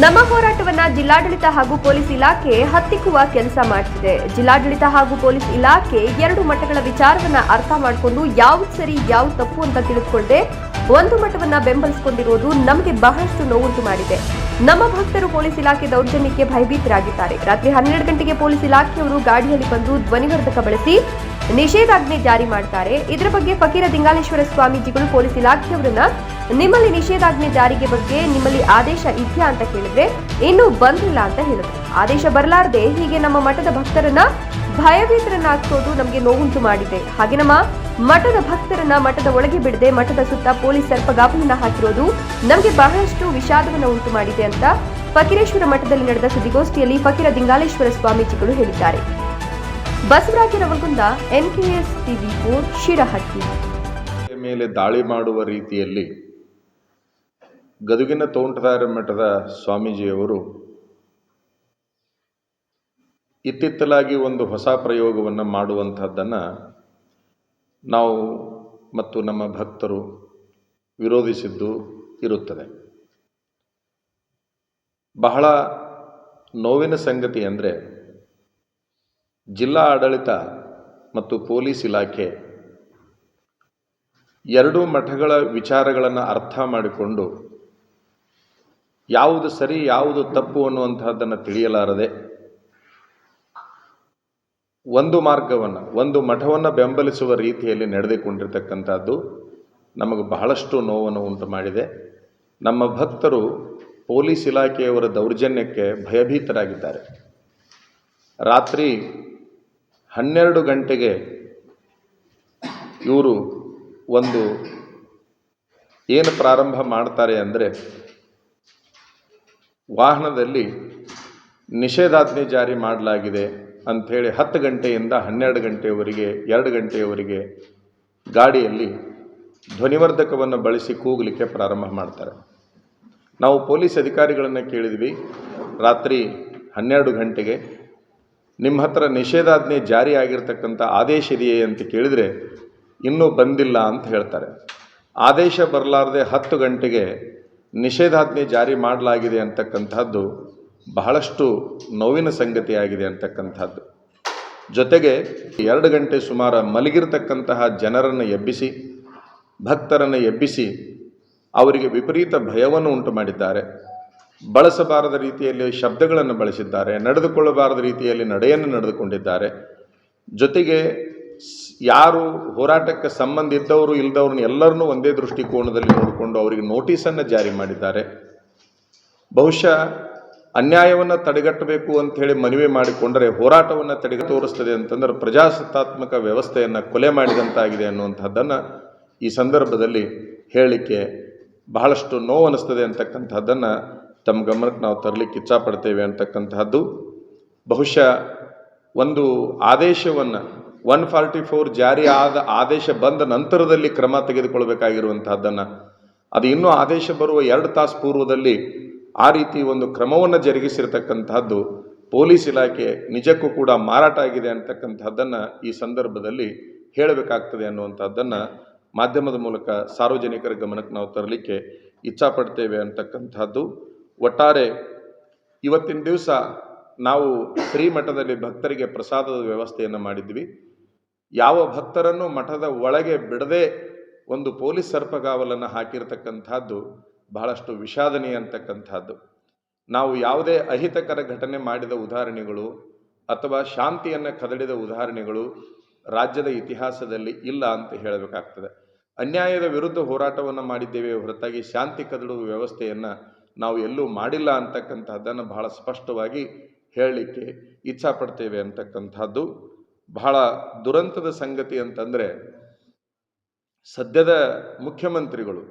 ನಮ್ಮ ಹೋರಾಟವನ್ನ ಜಿಲ್ಲಾಡಳಿತ ಹಾಗೂ ಪೊಲೀಸ್ ಇಲಾಖೆ ಹತ್ತಿಕ್ಕುವ ಕೆಲಸ ಮಾಡ್ತಿದೆ. ಜಿಲ್ಲಾಡಳಿತ ಹಾಗೂ ಪೊಲೀಸ್ ಇಲಾಖೆ ಎರಡು ಮಠಗಳ ವಿಚಾರವನ್ನ ಅರ್ಥ ಮಾಡಿಕೊಂಡು ಯಾವ್ದು ಸರಿ, ಯಾವ್ದು ತಪ್ಪು ಅಂತ ತಿಳಿದುಕೊಳ್ಳದೆ ಒಂದು ಮಠವನ್ನ ಬೆಂಬಲಿಸಿಕೊಂಡಿರುವುದು ನಮಗೆ ಬಹಳಷ್ಟು ನೋವುಂಟು ಮಾಡಿದೆ. ನಮ್ಮ ಭಕ್ತರು ಪೊಲೀಸ್ ಇಲಾಖೆ ದೌರ್ಜನ್ಯಕ್ಕೆ ಭಯಭೀತರಾಗಿದ್ದಾರೆ. ರಾತ್ರಿ ಹನ್ನೆರಡು ಗಂಟೆಗೆ ಪೊಲೀಸ್ ಇಲಾಖೆಯವರು ಗಾಡಿಯಲ್ಲಿ ಬಂದು ಧ್ವನಿವರ್ಧಕ ಬಳಸಿ ನಿಷೇಧಾಜ್ಞೆ ಜಾರಿ ಮಾಡ್ತಾರೆ. ಇದರ ಬಗ್ಗೆ ಫಕೀರ ದಿಂಗಾಲೇಶ್ವರ ಸ್ವಾಮೀಜಿಗಳು ಪೊಲೀಸ್ ಇಲಾಖೆಯವರನ್ನ ನಿಮ್ಮಲ್ಲಿ ನಿಷೇಧಾಜ್ಞೆ ಜಾರಿಗೆ ಬಗ್ಗೆ ನಿಮ್ಮಲ್ಲಿ ಆದೇಶ ಇದೆಯಾ ಅಂತ ಕೇಳಿದ್ರೆ, ಇನ್ನೂ ಬಂದಿಲ್ಲ ಅಂತ ಹೇಳಿದ್ರು. ಆದೇಶ ಬರಲಾರದೆ ಹೀಗೆ ನಮ್ಮ ಮಠದ ಭಕ್ತರನ್ನ ಭಯಭೀತರನ್ನಾಗಿಸೋದು ನಮಗೆ ನೋವುಂಟು ಮಾಡಿದೆ. ಹಾಗೆ ನಮ್ಮ ಮಠದ ಭಕ್ತರನ್ನ ಮಠದ ಒಳಗೆ ಬಿಡದೆ ಮಠದ ಸುತ್ತ ಪೊಲೀಸ್ ಸರ್ಪಗಾವಲನ್ನ ಹಾಕಿರೋದು ನಮಗೆ ಬಹಳಷ್ಟು ವಿಷಾದವನ್ನು ಉಂಟು ಮಾಡಿದೆ ಅಂತ ಫಕೀರೇಶ್ವರ ಮಠದಲ್ಲಿ ನಡೆದ ಸುದ್ದಿಗೋಷ್ಠಿಯಲ್ಲಿ ಫಕೀರ ದಿಂಗಾಲೇಶ್ವರ ಸ್ವಾಮೀಜಿಗಳು ಹೇಳಿದ್ದಾರೆ. Basavaraja Ravagunda NKS TV Shirahatti. ಮೇಲೆ ದಾಳಿ ಮಾಡುವ ರೀತಿಯಲ್ಲಿ ಗದುಗಿನ ತೋಂಟದಾರ ಮಠದ ಸ್ವಾಮೀಜಿಯವರು ಇತ್ತಿತ್ತಲಾಗಿ ಒಂದು ಹೊಸ ಪ್ರಯೋಗವನ್ನು ಮಾಡುವಂಥದ್ದನ್ನು ನಾವು ಮತ್ತು ನಮ್ಮ ಭಕ್ತರು ವಿರೋಧಿಸಿದ್ದು ಇರುತ್ತದೆ. ಬಹಳ ನೋವಿನ ಸಂಗತಿ ಅಂದರೆ ಜಿಲ್ಲಾ ಆಡಳಿತ ಮತ್ತು ಪೊಲೀಸ್ ಇಲಾಖೆ ಎರಡೂ ಮಠಗಳ ವಿಚಾರಗಳನ್ನು ಅರ್ಥ ಮಾಡಿಕೊಂಡು ಯಾವುದು ಸರಿ, ಯಾವುದು ತಪ್ಪು ಅನ್ನುವಂತಹದ್ದನ್ನು ತಿಳಿಯಲಾರದೆ ಒಂದು ಮಾರ್ಗವನ್ನು, ಒಂದು ಮಠವನ್ನು ಬೆಂಬಲಿಸುವ ರೀತಿಯಲ್ಲಿ ನಡೆದುಕೊಂಡಿರ್ತಕ್ಕಂಥದ್ದು ನಮಗೆ ಬಹಳಷ್ಟು ನೋವನ್ನು ಉಂಟು ಮಾಡಿದೆ. ನಮ್ಮ ಭಕ್ತರು ಪೊಲೀಸ್ ಇಲಾಖೆಯವರ ದೌರ್ಜನ್ಯಕ್ಕೆ ಭಯಭೀತರಾಗಿದ್ದಾರೆ. ರಾತ್ರಿ ಹನ್ನೆರಡು ಗಂಟೆಗೆ ಇವರು ಒಂದು ಏನು ಪ್ರಾರಂಭ ಮಾಡ್ತಾರೆ ಅಂದರೆ ವಾಹನದಲ್ಲಿ ನಿಷೇಧಾಜ್ಞೆ ಜಾರಿ ಮಾಡಲಾಗಿದೆ ಅಂಥೇಳಿ ಹತ್ತು ಗಂಟೆಯಿಂದ ಹನ್ನೆರಡು ಗಂಟೆಯವರೆಗೆ ಎರಡು ಗಂಟೆಯವರೆಗೆ ಗಾಡಿಯಲ್ಲಿ ಧ್ವನಿವರ್ಧಕವನ್ನು ಬಳಸಿ ಕೂಗಲಿಕ್ಕೆ ಪ್ರಾರಂಭ ಮಾಡ್ತಾರೆ. ನಾವು ಪೊಲೀಸ್ ಅಧಿಕಾರಿಗಳನ್ನು ಕೇಳಿದ್ವಿ, ರಾತ್ರಿ ಹನ್ನೆರಡು ಗಂಟೆಗೆ ನಿಮ್ಮ ಹತ್ರ ನಿಷೇಧಾಜ್ಞೆ ಜಾರಿ ಆಗಿರ್ತಕ್ಕಂಥ ಆದೇಶ ಇದೆಯೇ ಅಂತ ಕೇಳಿದರೆ ಇನ್ನೂ ಬಂದಿಲ್ಲ ಅಂತ ಹೇಳ್ತಾರೆ. ಆದೇಶ ಬರಲಾರದೆ ಹತ್ತು ಗಂಟೆಗೆ ನಿಷೇಧಾಜ್ಞೆ ಜಾರಿ ಮಾಡಲಾಗಿದೆ ಅಂತಕ್ಕಂಥದ್ದು ಬಹಳಷ್ಟು ನೋವಿನ ಸಂಗತಿಯಾಗಿದೆ ಅಂತಕ್ಕಂಥದ್ದು. ಜೊತೆಗೆ ಎರಡು ಗಂಟೆ ಸುಮಾರು ಮಲಗಿರ್ತಕ್ಕಂತಹ ಜನರನ್ನು ಎಬ್ಬಿಸಿ, ಭಕ್ತರನ್ನು ಎಬ್ಬಿಸಿ ಅವರಿಗೆ ವಿಪರೀತ ಭಯವನ್ನು ಉಂಟು ಮಾಡಿದ್ದಾರೆ ಬಳಸಬಾರದ ರೀತಿಯಲ್ಲಿ ಶಬ್ದಗಳನ್ನು ಬಳಸಿದ್ದಾರೆ, ನಡೆದುಕೊಳ್ಳಬಾರದ ರೀತಿಯಲ್ಲಿ ನಡೆಯನ್ನು ನಡೆದುಕೊಂಡಿದ್ದಾರೆ. ಜೊತೆಗೆ ಯಾರು ಹೋರಾಟಕ್ಕೆ ಸಂಬಂಧ ಇದ್ದವರು ಇಲ್ಲದವ್ರನ್ನ ಎಲ್ಲರನ್ನೂ ಒಂದೇ ದೃಷ್ಟಿಕೋನದಲ್ಲಿ ನೋಡಿಕೊಂಡು ಅವರಿಗೆ ನೋಟಿಸನ್ನು ಜಾರಿ ಮಾಡಿದ್ದಾರೆ. ಬಹುಶಃ ಅನ್ಯಾಯವನ್ನು ತಡೆಗಟ್ಟಬೇಕು ಅಂಥೇಳಿ ಮನವಿ ಮಾಡಿಕೊಂಡರೆ ಹೋರಾಟವನ್ನು ತಡೆಗೆ ತೋರಿಸ್ತದೆ ಅಂತಂದ್ರೆ ಪ್ರಜಾಸತ್ತಾತ್ಮಕ ವ್ಯವಸ್ಥೆಯನ್ನು ಕೊಲೆ ಮಾಡಿದಂತಾಗಿದೆ ಅನ್ನುವಂಥದ್ದನ್ನು ಈ ಸಂದರ್ಭದಲ್ಲಿ ಹೇಳಲಿಕ್ಕೆ ಬಹಳಷ್ಟು ನೋವು ಅನ್ನಿಸ್ತದೆ ಅಂತಕ್ಕಂಥದ್ದನ್ನು ತಮ್ಮ ಗಮನಕ್ಕೆ ನಾವು ತರಲಿಕ್ಕೆ ಇಚ್ಛಾಪಡ್ತೇವೆ ಅಂತಕ್ಕಂತಹದ್ದು ಬಹುಶಃ ಒಂದು ಆದೇಶವನ್ನು ಒನ್ ಫಾರ್ಟಿ ಫೋರ್ ಜಾರಿ ಆದ ಆದೇಶ ಬಂದ ನಂತರದಲ್ಲಿ ಕ್ರಮ ತೆಗೆದುಕೊಳ್ಬೇಕಾಗಿರುವಂತಹದ್ದನ್ನು. ಅದು ಇನ್ನೂ ಆದೇಶ ಬರುವ ಎರಡು ತಾಸು ಪೂರ್ವದಲ್ಲಿ ಆ ರೀತಿ ಒಂದು ಕ್ರಮವನ್ನು ಜರುಗಿಸಿರ್ತಕ್ಕಂಥದ್ದು ಪೊಲೀಸ್ ಇಲಾಖೆ ನಿಜಕ್ಕೂ ಕೂಡ ಮಾರಾಟ ಆಗಿದೆ ಅಂತಕ್ಕಂಥದ್ದನ್ನು ಈ ಸಂದರ್ಭದಲ್ಲಿ ಹೇಳಬೇಕಾಗ್ತದೆ ಅನ್ನುವಂಥದ್ದನ್ನು ಮಾಧ್ಯಮದ ಮೂಲಕ ಸಾರ್ವಜನಿಕರ ಗಮನಕ್ಕೆ ನಾವು ತರಲಿಕ್ಕೆ ಇಚ್ಛಾಪಡ್ತೇವೆ ಅಂತಕ್ಕಂಥದ್ದು ಒಟ್ಟಾರೆ ಇವತ್ತಿನ ದಿವಸ ನಾವು ಶ್ರೀಮಠದಲ್ಲಿ ಭಕ್ತರಿಗೆ ಪ್ರಸಾದದ ವ್ಯವಸ್ಥೆಯನ್ನು ಮಾಡಿದ್ವಿ. ಯಾವ ಭಕ್ತರನ್ನು ಮಠದ ಒಳಗೆ ಬಿಡದೆ ಒಂದು ಪೊಲೀಸ್ ಸರ್ಪಗಾವಲನ್ನು ಹಾಕಿರ್ತಕ್ಕಂಥದ್ದು ಬಹಳಷ್ಟು ವಿಷಾದನೀಯ ಅಂತಕ್ಕಂಥದ್ದು. ನಾವು ಯಾವುದೇ ಅಹಿತಕರ ಘಟನೆ ಮಾಡಿದ ಉದಾಹರಣೆಗಳು ಅಥವಾ ಶಾಂತಿಯನ್ನು ಕದಡಿದ ಉದಾಹರಣೆಗಳು ರಾಜ್ಯದ ಇತಿಹಾಸದಲ್ಲಿ ಇಲ್ಲ ಅಂತ ಹೇಳಬೇಕಾಗ್ತದೆ. ಅನ್ಯಾಯದ ವಿರುದ್ಧ ಹೋರಾಟವನ್ನು ಮಾಡಿದ್ದೇವೆ ಹೊರತಾಗಿ ಶಾಂತಿ ಕದಡುವ ವ್ಯವಸ್ಥೆಯನ್ನು ನಾವು ಎಲ್ಲೂ ಮಾಡಿಲ್ಲ ಅಂತಕ್ಕಂಥದ್ದನ್ನು ಬಹಳ ಸ್ಪಷ್ಟವಾಗಿ ಹೇಳಲಿಕ್ಕೆ ಇಚ್ಛಾಪಡ್ತೇವೆ ಅಂತಕ್ಕಂಥದ್ದು. ಬಹಳ ದುರಂತದ ಸಂಗತಿ ಅಂತಂದರೆ ಸದ್ಯದ ಮುಖ್ಯಮಂತ್ರಿಗಳು,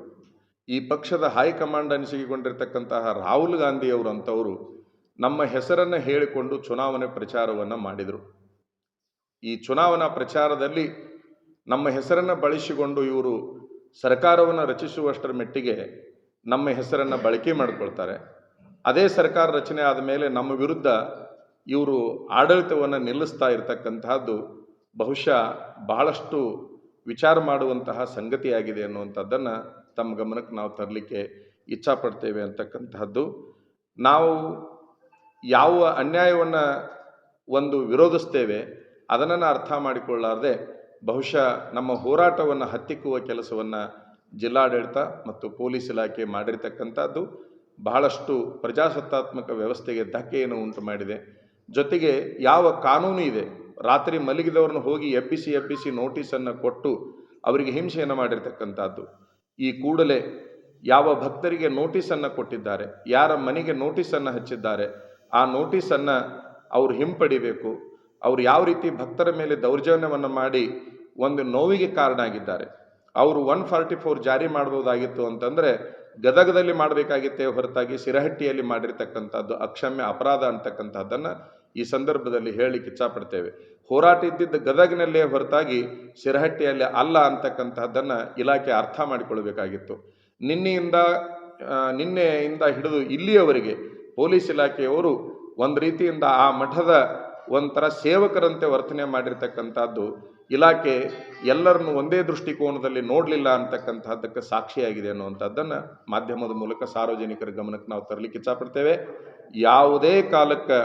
ಈ ಪಕ್ಷದ ಹೈಕಮಾಂಡ್ ಅನಿಸಿಕೊಂಡಿರ್ತಕ್ಕಂತಹ ರಾಹುಲ್ ಗಾಂಧಿಯವರು ಅಂಥವರು ನಮ್ಮ ಹೆಸರನ್ನು ಹೇಳಿಕೊಂಡು ಚುನಾವಣೆ ಪ್ರಚಾರವನ್ನು ಮಾಡಿದರು. ಈ ಚುನಾವಣಾ ಪ್ರಚಾರದಲ್ಲಿ ನಮ್ಮ ಹೆಸರನ್ನು ಬಳಸಿಕೊಂಡು ಇವರು ಸರ್ಕಾರವನ್ನು ರಚಿಸುವಷ್ಟರ ಮೆಟ್ಟಿಗೆ ನಮ್ಮ ಹೆಸರನ್ನು ಬಳಕೆ ಮಾಡಿಕೊಳ್ತಾರೆ. ಅದೇ ಸರ್ಕಾರ ರಚನೆ ಆದ ಮೇಲೆ ನಮ್ಮ ವಿರುದ್ಧ ಇವರು ಆಡಳಿತವನ್ನು ನಿಲ್ಲಿಸ್ತಾ ಇರತಕ್ಕಂತಹದ್ದು ಬಹುಶಃ ಬಹಳಷ್ಟು ವಿಚಾರ ಮಾಡುವಂತಹ ಸಂಗತಿಯಾಗಿದೆ ಅನ್ನುವಂಥದ್ದನ್ನು ತಮ್ಮ ಗಮನಕ್ಕೆ ನಾವು ತರಲಿಕ್ಕೆ ಇಚ್ಛಾಪಡ್ತೇವೆ ಅಂತಕ್ಕಂತಹದ್ದು. ನಾವು ಯಾವ ಅನ್ಯಾಯವನ್ನು ಒಂದು ವಿರೋಧಿಸ್ತೇವೆ ಅದನ್ನು ಅರ್ಥ ಮಾಡಿಕೊಳ್ಳಾರದೆ ಬಹುಶಃ ನಮ್ಮ ಹೋರಾಟವನ್ನು ಹತ್ತಿಕ್ಕುವ ಕೆಲಸವನ್ನು ಜಿಲ್ಲಾಡಳಿತ ಮತ್ತು ಪೊಲೀಸ್ ಇಲಾಖೆ ಮಾಡಿರ್ತಕ್ಕಂಥದ್ದು ಬಹಳಷ್ಟು ಪ್ರಜಾಸತ್ತಾತ್ಮಕ ವ್ಯವಸ್ಥೆಗೆ ಧಕ್ಕೆಯನ್ನು ಉಂಟು ಮಾಡಿದೆ ಜೊತೆಗೆ ಯಾವ ಕಾನೂನು ಇದೆ? ರಾತ್ರಿ ಮಲಗಿದವ್ರನ್ನ ಹೋಗಿ ಎಬ್ಬಿಸಿ ಎಬ್ಬಿಸಿ ನೋಟಿಸನ್ನು ಕೊಟ್ಟು ಅವರಿಗೆ ಹಿಂಸೆಯನ್ನು ಮಾಡಿರ್ತಕ್ಕಂಥದ್ದು. ಈ ಕೂಡಲೇ ಯಾವ ಭಕ್ತರಿಗೆ ನೋಟಿಸನ್ನು ಕೊಟ್ಟಿದ್ದಾರೆ, ಯಾರ ಮನೆಗೆ ನೋಟಿಸನ್ನು ಹಚ್ಚಿದ್ದಾರೆ, ಆ ನೋಟಿಸನ್ನು ಅವರು ಹಿಂಪಡಿಬೇಕು. ಅವರು ಯಾವ ರೀತಿ ಭಕ್ತರ ಮೇಲೆ ದೌರ್ಜನ್ಯವನ್ನು ಮಾಡಿ ಒಂದು ನೋವಿಗೆ ಕಾರಣ ಆಗಿದ್ದಾರೆ ಅವರು ಒನ್ ಫಾರ್ಟಿ ಫೋರ್ ಜಾರಿ ಮಾಡ್ಬೋದಾಗಿತ್ತು ಅಂತಂದರೆ ಗದಗದಲ್ಲಿ ಮಾಡಬೇಕಾಗಿತ್ತೇ ಹೊರತಾಗಿ ಸಿರಹಟ್ಟಿಯಲ್ಲಿ ಮಾಡಿರ್ತಕ್ಕಂಥದ್ದು ಅಕ್ಷಮ್ಯ ಅಪರಾಧ ಅಂತಕ್ಕಂಥದ್ದನ್ನು ಈ ಸಂದರ್ಭದಲ್ಲಿ ಹೇಳಲಿಕ್ಕೆ ಇಚ್ಛಾಪಡ್ತೇವೆ. ಹೋರಾಟ ಇದ್ದಿದ್ದ ಗದಗಿನಲ್ಲೇ ಹೊರತಾಗಿ ಶಿರಹಟ್ಟಿಯಲ್ಲಿ ಅಲ್ಲ ಅಂತಕ್ಕಂತಹದ್ದನ್ನು ಇಲಾಖೆ ಅರ್ಥ ಮಾಡಿಕೊಳ್ಬೇಕಾಗಿತ್ತು ನಿನ್ನೆಯಿಂದ ನಿನ್ನೆಯಿಂದ ಹಿಡಿದು ಇಲ್ಲಿಯವರೆಗೆ ಪೊಲೀಸ್ ಇಲಾಖೆಯವರು ಒಂದು ರೀತಿಯಿಂದ ಆ ಮಠದ ಒಂಥರ ಸೇವಕರಂತೆ ವರ್ತನೆ ಮಾಡಿರ್ತಕ್ಕಂಥದ್ದು ಇಲಾಖೆ ಎಲ್ಲರನ್ನು ಒಂದೇ ದೃಷ್ಟಿಕೋನದಲ್ಲಿ ನೋಡಲಿಲ್ಲ ಅಂತಕ್ಕಂಥದ್ದಕ್ಕೆ ಸಾಕ್ಷಿಯಾಗಿದೆ ಅನ್ನುವಂಥದ್ದನ್ನು ಮಾಧ್ಯಮದ ಮೂಲಕ ಸಾರ್ವಜನಿಕರ ಗಮನಕ್ಕೆ ನಾವು ತರಲಿಕ್ಕೆ ಇಚ್ಛಪಡ್ತೇವೆ. ಯಾವುದೇ ಕಾಲಕ್ಕೆ